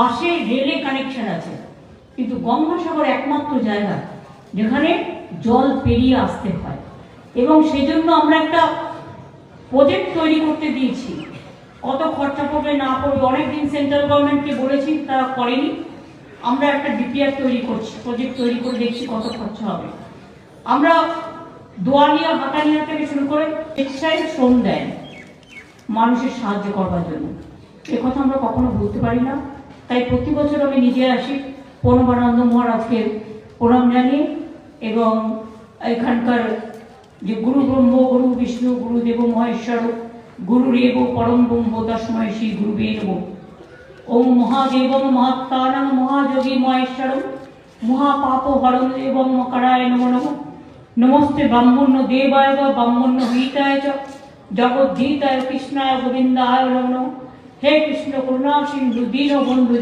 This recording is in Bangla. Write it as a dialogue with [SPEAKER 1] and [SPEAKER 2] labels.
[SPEAKER 1] পাশে রেলে কানেকশন আছে। কিন্তু গঙ্গাসাগর একমাত্র জায়গা, যেখানে জল পেরিয়ে আসতে হয়। এবং সেই জন্য আমরা একটা প্রজেক্ট তৈরি করতে দিয়েছি। কত খরচা পড়বে না পড়বে অনেকদিন সেন্ট্রাল গভর্নমেন্টকে বলেছি, তারা করেনি। আমরা একটা ডিপিআর তৈরি করছি প্রজেক্ট তৈরি করে দেখছি কত খরচা হবে। আমরা দোয়ালিয়া হাতানিয়া থেকে শুরু করে টেক্সটাইল শ্রম দেন মানুষের সাহায্য করবার জন্য। এ কথা আমরা কখনো ভুলতে পারি না। তাই প্রতি বছর আমি নিজে আসি। পরমানন্দ মহারাজকে প্রণাম জানিয়ে এবং এখানকার যে গুরু ব্রহ্ম, গুরু বিষ্ণু গুরুদেব মহেশ্বর গুরুরেব পরম ব্রহ্ম তস্ময় শ্রী গুরুবে নমঃ। ওম মহাদেব মহাত্মানং মহাযোগী মহেশ্বর মহাপাপ হরণ এবং মকরায় নম নম। নমস্তে ব্রাহ্মণ্য দেবায় বা ব্রাহ্মণ্য হিতায় চ, জগদ্ধিতায় কৃষ্ণায় গোবিন্দায় নম নম। হে কৃষ্ণ করুণা সিন্ধু দীন বন্ধু